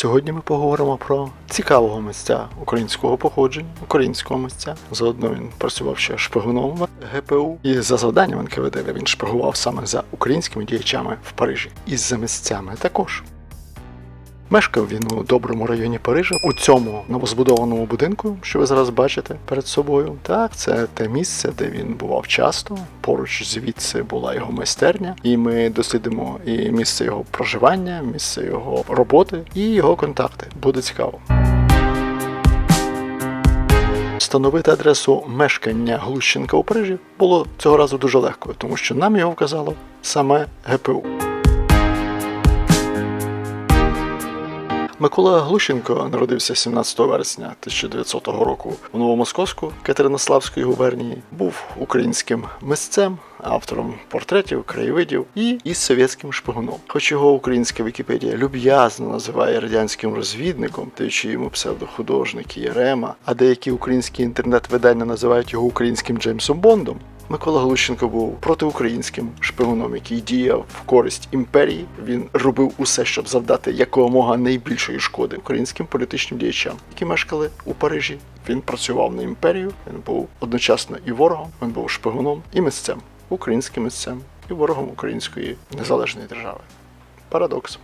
Сьогодні ми поговоримо про цікавого митця українського походження, українського митця. Заодно він працював ще шпигуном в ГПУ. І за завданням НКВД він шпигував саме за українськими діячами в Парижі. І за митцями також. Мешкав він у доброму районі Парижа, у цьому новозбудованому будинку, що ви зараз бачите перед собою. Так, це те місце, де він бував часто. Поруч звідси була його майстерня, і ми дослідимо і місце його проживання, місце його роботи і його контакти. Буде цікаво. Встановити адресу мешкання Глущенка у Парижі було цього разу дуже легко, тому що нам його вказало саме ГПУ. Микола Глущенко народився 17 вересня 1900 року у Новомосковську Катеринославської губернії. Був українським мисцем, автором портретів, краєвидів і із совєтським шпигуном. Хоч його українська Вікіпедія люб'язно називає радянським розвідником, даючи йому псевдохудожник Єрема, а деякі українські інтернет-видання називають його українським Джеймсом Бондом. Микола Глущенко був протиукраїнським шпигуном, який діяв в користь імперії. Він робив усе, щоб завдати якомога найбільшої шкоди українським політичним діячам, які мешкали у Парижі. Він працював на імперію. Він був одночасно і ворогом. Він був шпигуном і митцем, українським митцем і ворогом української незалежної держави. Парадокс.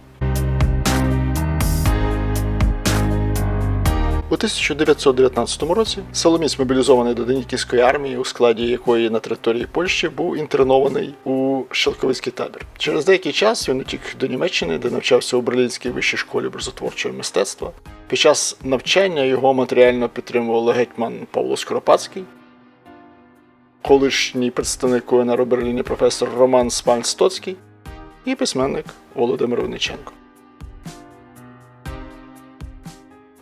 У 1919 році Соломіць, мобілізований до Деніківської армії, у складі якої на території Польщі був інтернований у Шелковицький табір. Через деякий час він утік до Німеччини, де навчався у Берлінській вищій школі образотворчого мистецтва. Під час навчання його матеріально підтримували гетьман Павло Скоропадський, колишній представник УНР у Берліні професор Роман Смаль-Стоцький і письменник Володимир Винниченко.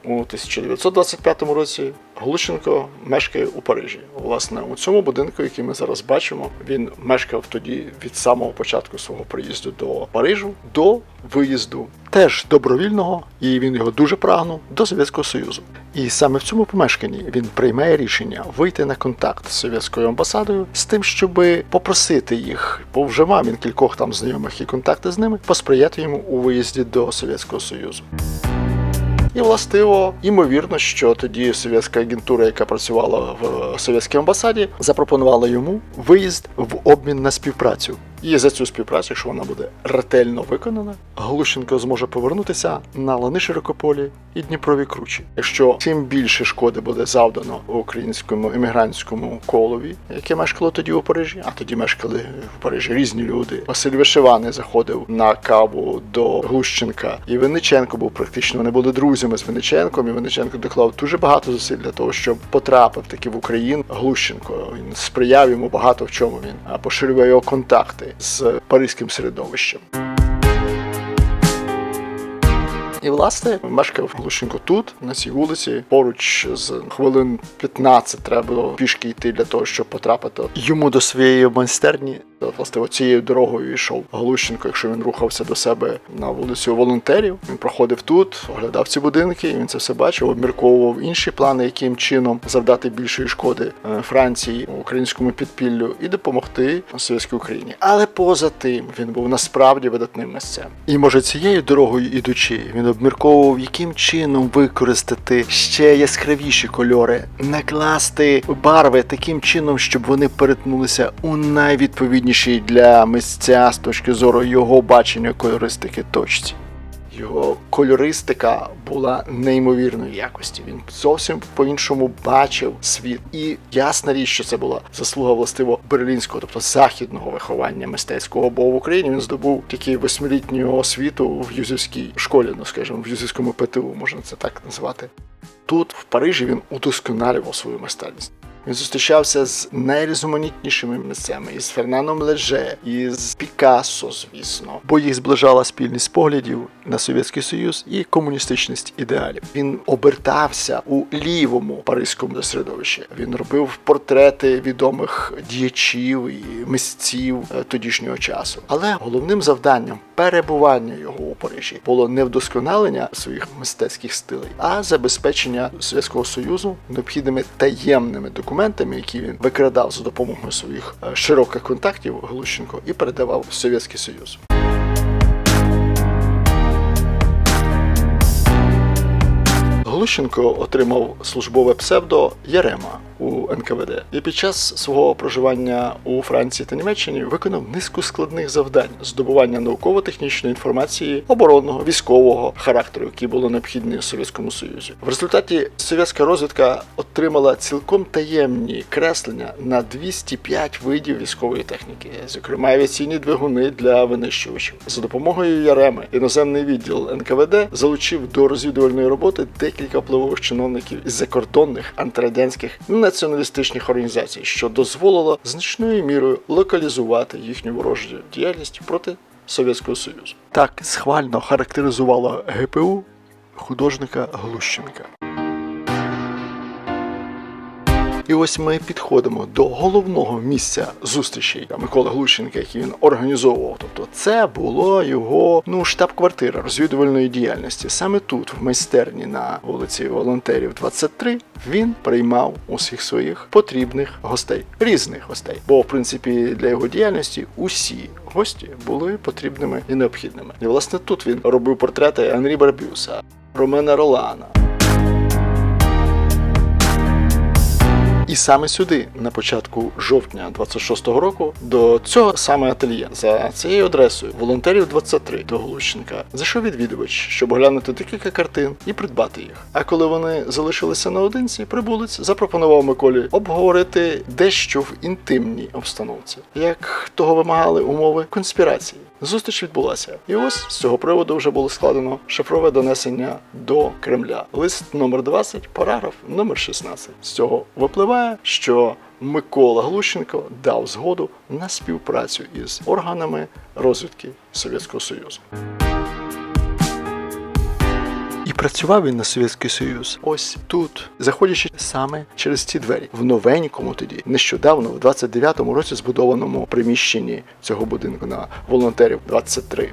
У 1925 році Глущенко мешкає у Парижі. Власне, у цьому будинку, який ми зараз бачимо, він мешкав тоді від самого початку свого приїзду до Парижу до виїзду теж добровільного, і він його дуже прагнув до Совєтського Союзу. І саме в цьому помешканні він приймає рішення вийти на контакт з совєтською амбасадою з тим, щоб попросити їх, бо вже мав він кількох там знайомих і контакти з ними, посприяти йому у виїзді до Совєтського Союзу. І властиво, ймовірно, що тоді совєтська агентура, яка працювала в совєтській амбасаді, запропонувала йому виїзд в обмін на співпрацю. І за цю співпрацю, якщо вона буде ретельно виконана, Глущенко зможе повернутися на Лани Широкополі і Дніпрові Кручі. Якщо чим більше шкоди буде завдано українському емігрантському колові, яке мешкало тоді у Парижі, а тоді мешкали в Парижі різні люди. Василь Вишиваний заходив на каву до Глущенка, і Винниченко був практично. Вони були друзями з Винниченком, і Винниченко доклав дуже багато зусиль для того, щоб потрапив таки в Україну Глущенко. Він сприяв йому багато в чому він поширював його контакти з паризьким середовищем. І власне мешкав Глушенко тут, на цій вулиці. Поруч з хвилин 15 треба було пішки йти для того, щоб потрапити йому до своєї майстерні. Власне, цією дорогою йшов Глущенко, якщо він рухався до себе на вулицю волонтерів. Він проходив тут, оглядав ці будинки. Він це все бачив, обмірковував інші плани, яким чином завдати більшої шкоди е, Франції, українському підпіллю і допомогти совєтській Україні. Але поза тим він був насправді видатним місцем. І може цією дорогою ідучи, він обмірковував, яким чином використати ще яскравіші кольори, накласти барви таким чином, щоб вони перетнулися у найвідповіднішій для мисця з точки зору його бачення кольористики точці. Його кольористика була неймовірної якості. Він зовсім по-іншому бачив світ. І ясна річ, що це була заслуга властиво берлінського, тобто західного виховання мистецького. Бо в Україні він здобув тільки восьмилітню освіту в юзівській школі, ну скажімо, в юзівському ПТУ, можна це так назвати. Тут, в Парижі, він удосконалював свою майстерність. Він зустрічався з найрізноманітнішими митцями із Фернаном Леже, із Пікассо, звісно, бо їх зближала спільність поглядів на Совєтський Союз і комуністичність ідеалів. Він обертався у лівому паризькому середовищі. Він робив портрети відомих діячів і митців е, тодішнього часу. Але головним завданням перебування його у Парижі було не вдосконалення своїх мистецьких стилей, а забезпечення Совєтського Союзу необхідними таємними документами, які він викрадав за допомогою своїх е, широких контактів Глущенко і передавав в Совєтський Союз. Глущенко отримав службове псевдо Ярема у НКВД і під час свого проживання у Франції та Німеччині виконав низку складних завдань здобування науково-технічної інформації оборонного військового характеру, які було необхідні Совєтському Союзі. В результаті совєтська розвідка отримала цілком таємні креслення на 205 видів військової техніки, зокрема авіаційні двигуни для винищувачів. За допомогою Яреми іноземний відділ НКВД залучив до розвідувальної роботи декілька впливових чиновників із закордонних антирадянських націоналістичних організацій, що дозволило значною мірою локалізувати їхню ворожу діяльність проти Совєтського Союзу. Так схвально характеризувала ГПУ художника Глущенка. І ось ми підходимо до головного місця зустрічей Миколи Глущенка, який він організовував. Тобто, це було його ну штаб-квартира розвідувальної діяльності. Саме тут, в майстерні на вулиці Волонтерів, 23, він приймав усіх своїх потрібних гостей, різних гостей. Бо, в принципі, для його діяльності усі гості були потрібними і необхідними. І власне тут він робив портрети Анрі Барбюса, Ромена Ролана. І саме сюди, на початку жовтня 26-го року, до цього саме ательє за цією адресою волонтерів 23 до Глущенка зайшов відвідувач, щоб оглянути декілька картин і придбати їх. А коли вони залишилися наодинці, прибулець запропонував Миколі обговорити дещо в інтимній обстановці, як того вимагали умови конспірації. Зустріч відбулася, і ось з цього приводу вже було складено шифрове донесення до Кремля. Лист номер 20, параграф номер 16. З цього випливає, що Микола Глущенко дав згоду на співпрацю із органами розвідки Совєтського Союзу. І працював він на Совєтський Союз ось тут, заходячи саме через ці двері, в новенькому тоді, нещодавно, в 29-му році збудованому приміщенні цього будинку на волонтерів 23.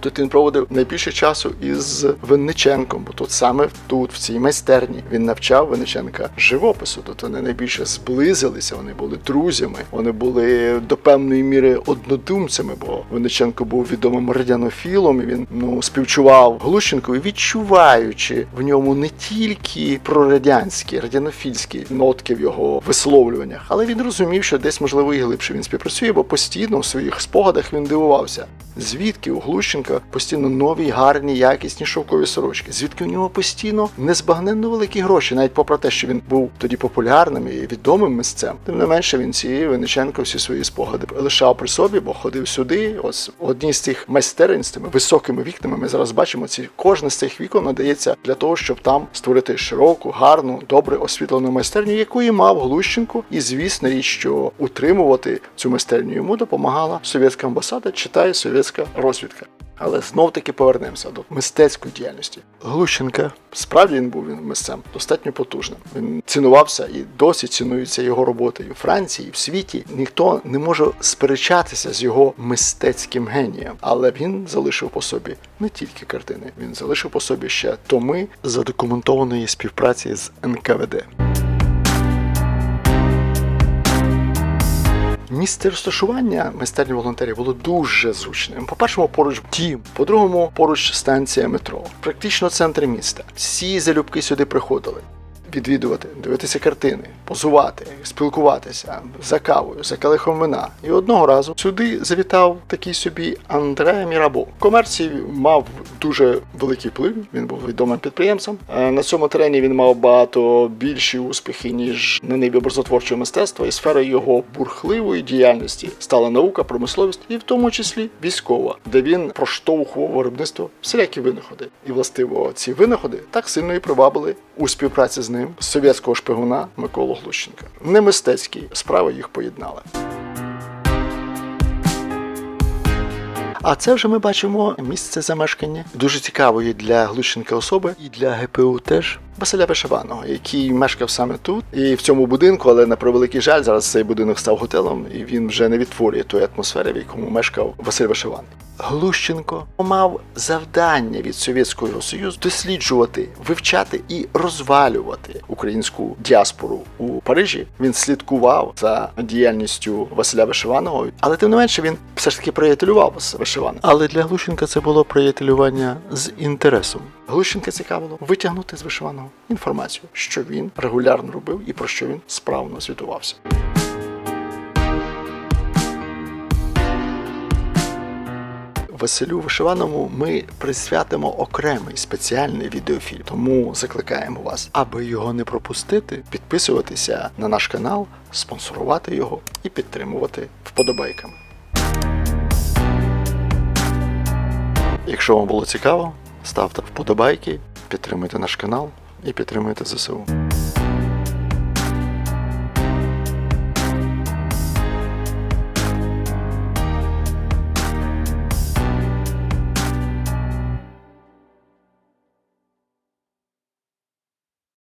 Тут він проводив найбільше часу із Винниченком, бо тут саме тут, в цій майстерні, він навчав Винниченка живопису. Тут вони найбільше зблизилися, вони були друзями, вони були до певної міри однодумцями, бо Винниченко був відомим радянофілом, і він ну співчував Глущенкові, відчуваючи в ньому не тільки прорадянські, радянофільські нотки в його висловлюваннях, але він розумів, що десь можливо і глибше він співпрацює, бо постійно в своїх спогадах він дивувався. Звідки у Глущенка постійно нові, гарні, якісні шовкові сорочки? Звідки у нього постійно незбагненно великі гроші, навіть попри те, що він був тоді популярним і відомим мисцем. Тим не менше, він ці Винниченко всі свої спогади лишав при собі, бо ходив сюди. Ось в одній з цих майстерень з тими високими вікнами. Ми зараз бачимо ці кожне з цих вікон надається для того, щоб там створити широку, гарну, добре освітлену майстерню, якої мав Глущенко. І звісно річ, що утримувати цю майстерню йому допомагала совєтська амбасада, читає совєтська розвідка. Але знов таки повернемося до мистецької діяльності. Глущенка справді він був він мисцем достатньо потужним. Він цінувався і досі цінується його роботи і в Франції, і в світі. Ніхто не може сперечатися з його мистецьким генієм, але він залишив по собі не тільки картини, він залишив по собі ще томи задокументованої співпраці з НКВД. Місце розташування майстерні волонтерів було дуже зручним. По-першому, поруч дім, по-другому, поруч станція метро, практично центр міста. Всі залюбки сюди приходили. Відвідувати, дивитися картини, позувати, спілкуватися за кавою, за калихом вина. І одного разу сюди завітав такий собі Андре Мірабо. Комерції мав дуже великий вплив. Він був відомим підприємцем. Е, На цьому терені він мав багато більші успіхи ніж на ниві образотворчого мистецтва. І сферою його бурхливої діяльності стала наука, промисловість і в тому числі військова, де він проштовхував виробництво всілякі винаходи. І властиво ці винаходи так сильно і привабили у співпраці з ним совєтського шпигуна Миколу Глущенка. Не мистецькі справи їх поєднали. А це вже ми бачимо місце замешкання дуже цікавої для Глущенка особи і для ГПУ теж Василя Вишиваного, який мешкав саме тут і в цьому будинку, але на превеликий жаль, зараз цей будинок став готелем, і він вже не відтворює тої атмосфери, в якому мешкав Василь Вишиваний. Глущенко мав завдання від Совєтського Союзу досліджувати, вивчати і розвалювати українську діаспору у Парижі. Він слідкував за діяльністю Василя Вишиваного, але тим не менше він все ж таки приятелював з Вишиваним. Але для Глущенка це було приятелювання з інтересом. Глущенка цікавило витягнути з Вишиваного інформацію, що він регулярно робив і про що він справно звітувався. Василю Вишиваному ми присвятимо окремий спеціальний відеофільм. Тому закликаємо вас, аби його не пропустити, підписуватися на наш канал, спонсорувати його і підтримувати вподобайками. Якщо вам було цікаво, ставте вподобайки, підтримуйте наш канал і підтримуйте ЗСУ.